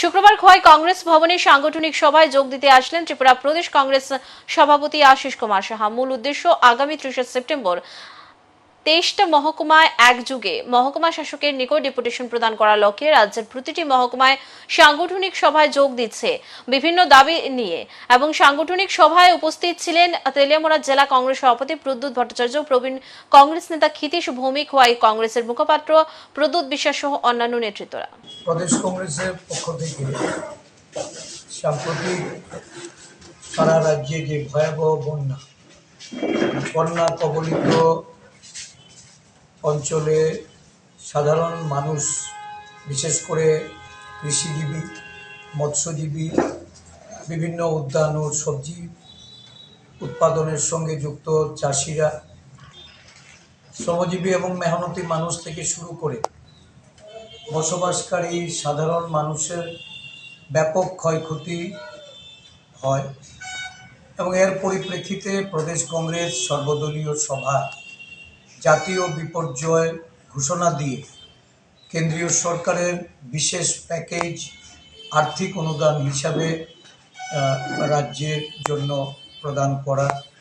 শুক্রবার খোয়াই কংগ্রেস ভবনে সাংগঠনিক সভায় যোগ দিতে আসলেন ত্রিপুরা প্রদেশ কংগ্রেস সভাপতি আশিস কুমার সাহা। মূল উদ্দেশ্য আগামী ত্রিশে সেপ্টেম্বর তেইশটা মহকুমায় এক যুগে মহকুমা শাসকের নিকট ডেপুটেশন প্রদান করার লক্ষ্যে রাজ্যের প্রতিটি মহকুমায় সাংগঠনিক সভায় যোগ দিচ্ছে বিভিন্ন দাবি নিয়ে এবং সাংগঠনিক সভায় উপস্থিত ছিলেন তেলিয়ামোড়া জেলা কংগ্রেস সভাপতি প্রদ্যুৎ ভট্টাচার্য, প্রবীণ কংগ্রেস নেতা ক্ষিতীশ ভৌমিক, হোয়াই কংগ্রেসের মুখপাত্র প্রদ্যুৎ বিশ্বাস সহ অন্যান্য নেতৃত্বরা। প্রদেশ কংগ্রেসের পক্ষ থেকে সাম্প্রতিক সারা রাজ্যে যে ভয়াবহ বন্যা বন্যা কবলিত অঞ্চলে সাধারণ মানুষ, বিশেষ করে কৃষিজীবী, মৎস্যজীবী, বিভিন্ন উদ্যান ও সবজি উৎপাদনের সঙ্গে যুক্ত চাষিরা শ্রমজীবী এবং মেহনতি মানুষ থেকে শুরু করে বসবাসকারী সাধারণ মানুষের ব্যাপক ক্ষয়ক্ষতি হয় এবং এর পরিপ্রেক্ষিতে প্রদেশ কংগ্রেস সর্বদলীয় সভা জাতীয় বিপর্যয় ঘোষণা দিয়ে কেন্দ্রীয় সরকারের বিশেষ প্যাকেজ আর্থিক অনুদান হিসাবে রাজ্যের জন্য প্রদান করার